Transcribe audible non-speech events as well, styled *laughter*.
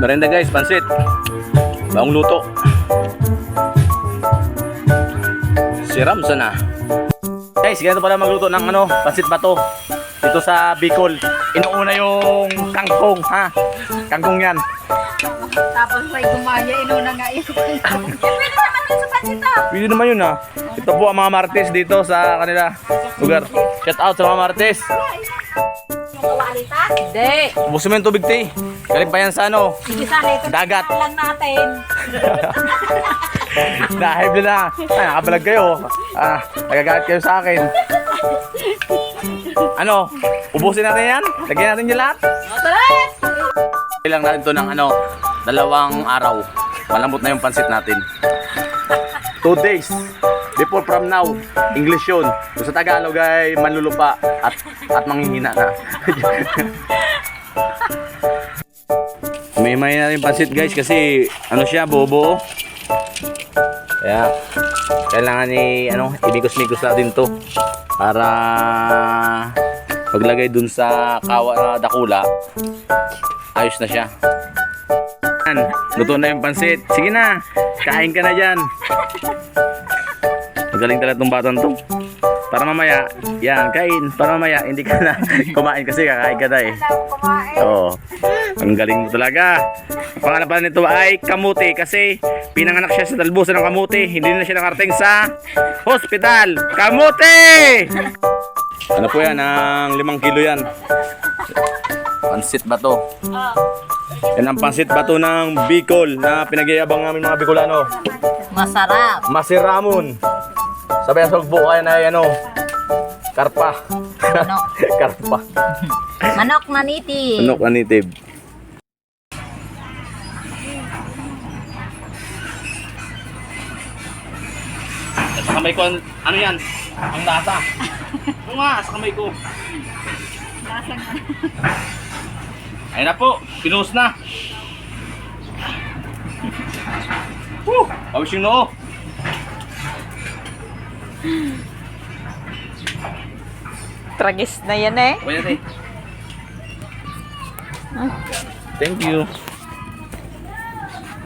Merenda guys, pansit. Bagong luto. Si Ramson na. Guys, ganito pala magluto ng ano, pansit bato. Dito sa Bicol. Inuuna yung kangkong, ha? Kangkong yan. Tapos may gumaya, inuna nga yun. *laughs* Pwede naman yun sa pansita. Pwede naman yun, ha? Ito po ang mga martes dito sa kanila lugar. Shout out sa mga martes. Yung kawalita? Hindi. Ubusin mo yung tubig, te. Galing pa yan sa ano. Sige sana ito. Dagat. lang natin. *laughs* Nahible na. Ay, nakabalag kayo. Ah, nagagalit kayo sa akin. Ano? Ubusin natin yan? Lagyan natin yung lahat? Matalit! Ilang natin to ng ano, dalawang araw. Malambot na yung pansit natin. Two days. Before from now. English yun. Kung sa Tagalog ay manlulupa at, at manghihina na. *laughs* May may na rin pansit guys kasi ano siya, bobo. Kaya kailangan ni ano, ibigos-migos natin to para paglagay dun sa kawa na dakula ayos na siya. Luto na yung pansit. Sige na, kain ka na dyan. Magaling talaga tong batang to. Para mamaya, yan, kain. Para mamaya, hindi ka na *laughs* kumain kasi kakain ka na eh. Oo. Ang galing mo talaga. Ang pangalan pala nito ay Kamuti kasi pinanganak siya sa talbusan ng Kamuti. Hindi na siya nakarating sa hospital. Kamuti! Ano po yan? Ang limang kilo yan. Pansit ba to? Yan ang pansit bato ng Bicol na pinagyayabang namin mga Bicolano. Masarap. Masiramon. Sabi sa sugbo kaya na ano, karpa. Manok. *laughs* karpa. Manok na. Manok na native. Sa kamay ko, an- ano yan? Ang lasa. Oo *laughs* nga, sa kamay ko. Lasang Ayun na po, pinost na. Woo! Pawis yung noo. Tragis na yan eh. Pwede. Thank you.